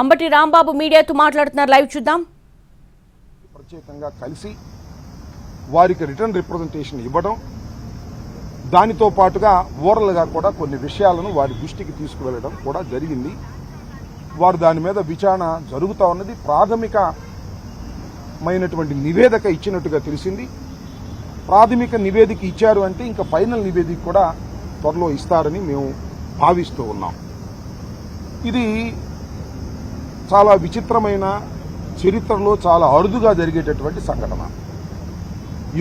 అంబటి రాంబాబు మీడియాతో మాట్లాడుతున్నారు. లైవ్ చూద్దాం. ప్రత్యేకంగా కలిసి వారికి రిటర్న్ రిప్రజెంటేషన్ ఇవ్వడం దానితో పాటుగా ఓరల్గా కూడా కొన్ని విషయాలను వారి దృష్టికి తీసుకువెళ్ళడం కూడా జరిగింది. వారు దాని మీద విచారణ జరుగుతూ ఉన్నది. ప్రాథమికమైనటువంటి నివేదిక ఇచ్చినట్టుగా తెలిసింది. ప్రాథమిక నివేదిక ఇచ్చారు అంటే ఇంకా ఫైనల్ నివేదిక కూడా త్వరలో ఇస్తారని మేము భావిస్తూ ఉన్నాం. ఇది చాలా విచిత్రమైన చరిత్రలో చాలా అరుదుగా జరిగేటటువంటి సంఘటన.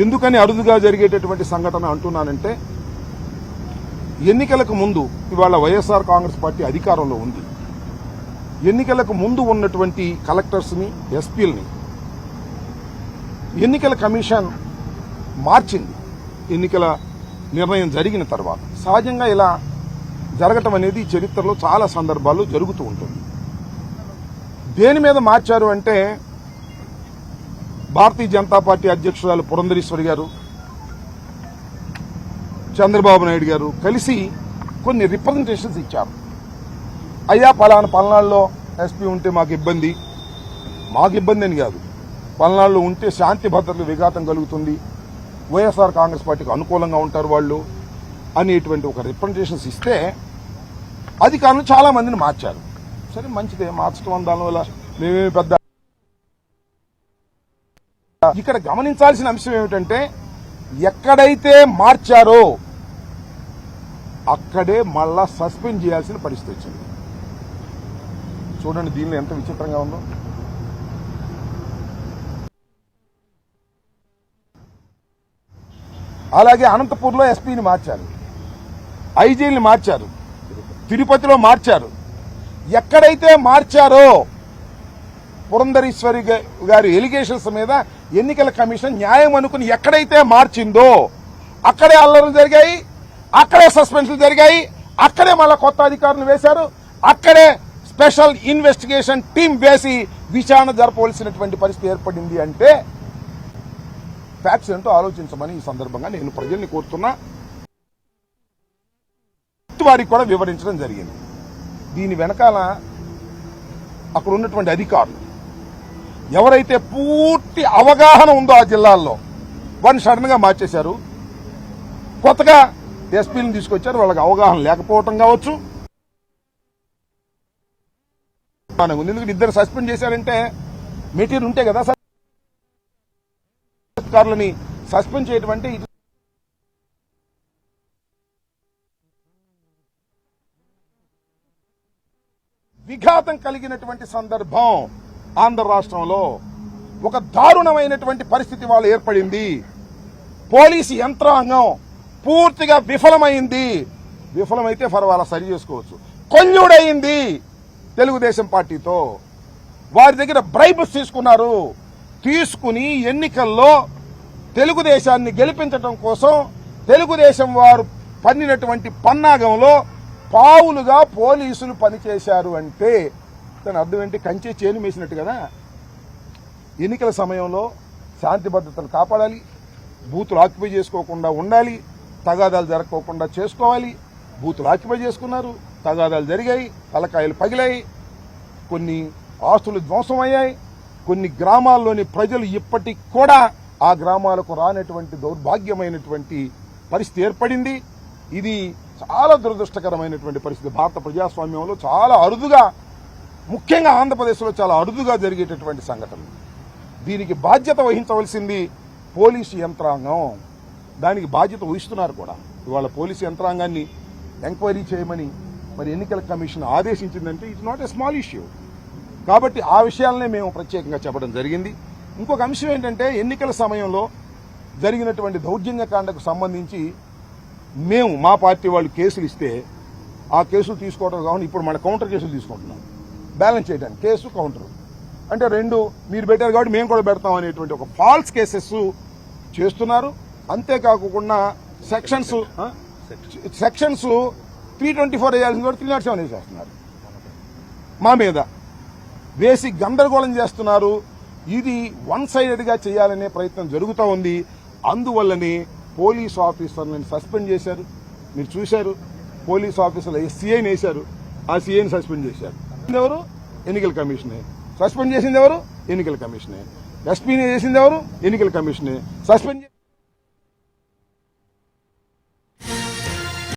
ఎందుకని అరుదుగా జరిగేటటువంటి సంఘటన అంటున్నానంటే ఎన్నికలకు ముందు ఇవాళ వైఎస్ఆర్ కాంగ్రెస్ పార్టీ అధికారంలో ఉంది. ఎన్నికలకు ముందు ఉన్నటువంటి కలెక్టర్స్ని ఎస్పీలని ఎన్నికల కమిషన్ మార్చింది. ఎన్నికల నిర్ణయం జరిగిన తర్వాత సహజంగా ఇలా జరగటం అనేది చరిత్రలో చాలా సందర్భాల్లో జరుగుతూ ఉంటుంది. దేని మీద మార్చారు అంటే భారతీయ జనతా పార్టీ అధ్యక్షురాలు పురంధరేశ్వరి గారు చంద్రబాబు నాయుడు గారు కలిసి కొన్ని రిప్రజెంటేషన్స్ ఇచ్చారు. అయ్యా పలానా పల్నాడులో ఎస్పీ ఉంటే మాకు ఇబ్బంది. మాకు ఇబ్బంది అని కాదు. పల్నాడులో ఉంటే శాంతి భద్రతలు విఘాతం కలుగుతుంది. వైఎస్ఆర్ కాంగ్రెస్ పార్టీకి అనుకూలంగా ఉంటారు వాళ్ళు అనేటువంటి ఒక రిప్రజెంటేషన్స్ ఇస్తే అధికారులు చాలా మందిని మార్చారు. సరే మంచిదే. మార్చడం దానివల్ల మేమేమి పెద్ద ఇక్కడ గమనించాల్సిన అంశం ఏమిటంటే ఎక్కడైతే మార్చారో అక్కడే మళ్ళా సస్పెండ్ చేయాల్సిన పరిస్థితి వచ్చింది. చూడండి దీనిలో ఎంత విచిత్రంగా ఉందో. అలాగే అనంతపూర్లో ఎస్పీని మార్చారు. ఐజీని మార్చారు. తిరుపతిలో మార్చారు. ఎక్కడైతే మార్చారో పురంధరీశ్వరి గారి ఎలిగేషన్స్ మీద ఎన్నికల కమిషన్ న్యాయం అనుకుని ఎక్కడైతే మార్చిందో అక్కడే అల్లర్లు జరిగాయి అక్కడే సస్పెన్షన్ జరిగాయి అక్కడే మళ్ళీ కొత్త అధికారులు వేశారు అక్కడే స్పెషల్ ఇన్వెస్టిగేషన్ టీం వేసి విచారణ జరపవలసినటువంటి పరిస్థితి ఏర్పడింది అంటే ఫ్యాక్ట్స్ ఏంటో ఆలోచించమని ఈ సందర్భంగా నేను ప్రజల్ని కోరుతున్నా. వారికి కూడా వివరించడం జరిగింది. దీని వెనకాల అక్కడ ఉన్నటువంటి అధికారులు. ఎవరైతే పూర్తి అవగాహన ఉందో ఆ జిల్లాల్లో వారిని సడన్గా మార్చేశారు. కొత్తగా ఎస్పీలను తీసుకొచ్చారు వాళ్ళకి అవగాహన లేకపోవటం కావచ్చు. ఉంది. ఎందుకంటే ఇద్దరు సస్పెండ్ చేశారంటే మెటీరియల్ ఉంటే కదా అధికారులని సస్పెండ్ చేయటం అంటే విఘాతం కలిగినటువంటి సందర్భం ఆంధ్ర రాష్ట్రంలో ఒక దారుణమైనటువంటి పరిస్థితి వాళ్ళు ఏర్పడింది. పోలీసు యంత్రాంగం పూర్తిగా విఫలమైంది. విఫలమైతే పర్వాలా సరి చేసుకోవచ్చు. కొల్లుడయింది తెలుగుదేశం పార్టీతో. వారి దగ్గర బ్రైబ్స్ తీసుకున్నారు. తీసుకుని ఎన్నికల్లో తెలుగుదేశాన్ని గెలిపించడం కోసం తెలుగుదేశం వారు పన్నినటువంటి పన్నాగంలో పావులుగా పోలీసులు పనిచేశారు అంటే దాని అర్థం ఏంటి? కంచె చేను వేసినట్టు కదా? ఎన్నికల సమయంలో శాంతి భద్రతలు కాపాడాలి బూతులు ఆక్యుపై చేసుకోకుండా ఉండాలి తగాదాలు జరగకోకుండా చేసుకోవాలి. బూతులు ఆక్యుపై చేసుకున్నారు తగాదాలు జరిగాయి తలకాయలు పగిలాయి కొన్ని ఆస్తులు ధ్వంసమయ్యాయి కొన్ని గ్రామాల్లోని ప్రజలు ఇప్పటికి కూడా ఆ గ్రామాలకు రానటువంటి దౌర్భాగ్యమైనటువంటి పరిస్థితి ఏర్పడింది. ఇది చాలా దురదృష్టకరమైనటువంటి పరిస్థితి. భారత ప్రజాస్వామ్యంలో చాలా అరుదుగా ముఖ్యంగా ఆంధ్రప్రదేశ్లో చాలా అరుదుగా జరిగేటటువంటి సంఘటన. దీనికి బాధ్యత వహించవలసింది పోలీసు యంత్రాంగం. దానికి బాధ్యత వహిస్తున్నారు కూడా. ఇవాళ పోలీసు యంత్రాంగాన్ని ఎంక్వైరీ చేయమని మరి ఎన్నికల commission ఆదేశించిందంటే it's not a small issue కాబట్టి ఆ విషయాలనే మేము ప్రత్యేకంగా చెప్పడం జరిగింది. ఇంకొక అంశం ఏంటంటే ఎన్నికల సమయంలో జరిగినటువంటి దౌర్జన్యకాండకు సంబంధించి మేము మా పార్టీ వాళ్ళు కేసులు ఇస్తే ఆ కేసులు తీసుకోవడం కావాలి ఇప్పుడు మన కౌంటర్ కేసులు తీసుకుంటున్నాం. బ్యాలెన్స్ చేయడానికి కేసు కౌంటర్. అంటే రెండు మీరు పెట్టారు కాబట్టి మేము కూడా పెడతాం అనేటువంటి ఒక ఫాల్స్ కేసెస్ చేస్తున్నారు. అంతేకాకుండా sections sections three twenty four వేయాల్సింది కూడా త్రీ నాట్ సెవెన్ వేసేస్తున్నారు మా మీద. వేసి గందరగోళం చేస్తున్నారు. ఇది వన్ సైడెడ్గా చేయాలనే ప్రయత్నం జరుగుతూ ఉంది. అందువల్లనే పోలీస్ ఆఫీసర్లను సస్పెండ్ చేశారు. మీరు చూశారు. పోలీస్ ఆఫీసర్లు ఎస్సీఐని వేశారు ఆ సీఐని సస్పెండ్ చేశారు. ఎవరు? ఎన్నికల కమిషనే. సస్పెండ్ చేసింది ఎవరు? ఎన్నికల కమిషనే. ఎస్పీని చేసింది ఎవరు? ఎన్నికల కమిషనే. సస్పెండ్